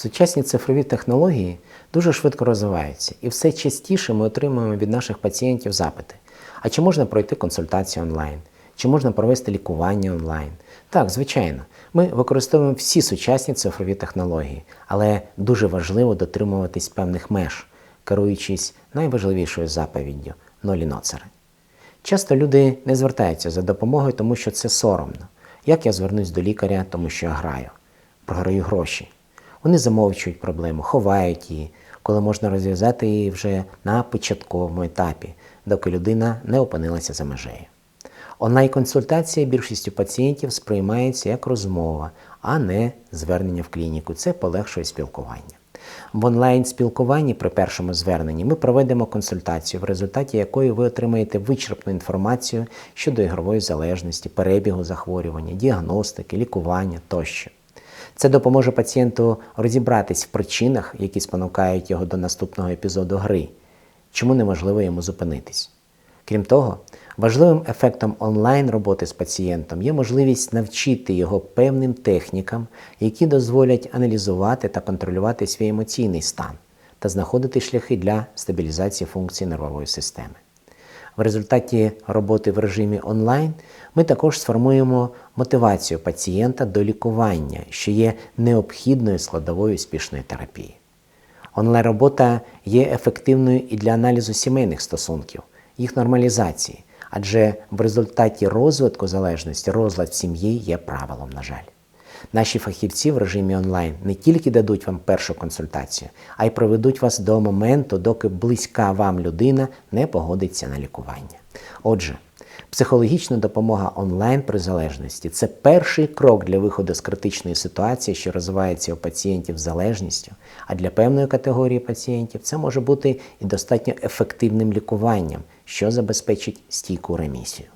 Сучасні цифрові технології дуже швидко розвиваються, і все частіше ми отримуємо від наших пацієнтів запити. А чи можна пройти консультацію онлайн? Чи можна провести лікування онлайн? Так, звичайно, ми використовуємо всі сучасні цифрові технології, але дуже важливо дотримуватись певних меж, керуючись найважливішою заповіддю нолі ноцери. Часто люди не звертаються за допомогою, тому що це соромно. Як я звернусь до лікаря, тому що я граю, програю гроші. Вони замовчують проблему, ховають її, коли можна розв'язати її вже на початковому етапі, доки людина не опинилася за межею. Онлайн-консультація більшістю пацієнтів сприймається як розмова, а не звернення в клініку. Це полегшує спілкування. В онлайн-спілкуванні при першому зверненні ми проведемо консультацію, в результаті якої ви отримаєте вичерпну інформацію щодо ігрової залежності, перебігу захворювання, діагностики, лікування тощо. Це допоможе пацієнту розібратись в причинах, які спонукають його до наступного епізоду гри, чому неможливо йому зупинитись. Крім того, важливим ефектом онлайн роботи з пацієнтом є можливість навчити його певним технікам, які дозволять аналізувати та контролювати свій емоційний стан та знаходити шляхи для стабілізації функцій нервової системи. В результаті роботи в режимі онлайн ми також сформуємо мотивацію пацієнта до лікування, що є необхідною складовою успішної терапії. Онлайн-робота є ефективною і для аналізу сімейних стосунків, їх нормалізації, адже в результаті розвитку залежності розлад сім'ї є правилом, на жаль. Наші фахівці в режимі онлайн не тільки дадуть вам першу консультацію, а й проведуть вас до моменту, доки близька вам людина не погодиться на лікування. Отже, психологічна допомога онлайн при залежності це перший крок для виходу з критичної ситуації, що розвивається у пацієнтів з залежністю, а для певної категорії пацієнтів це може бути і достатньо ефективним лікуванням, що забезпечить стійку ремісію.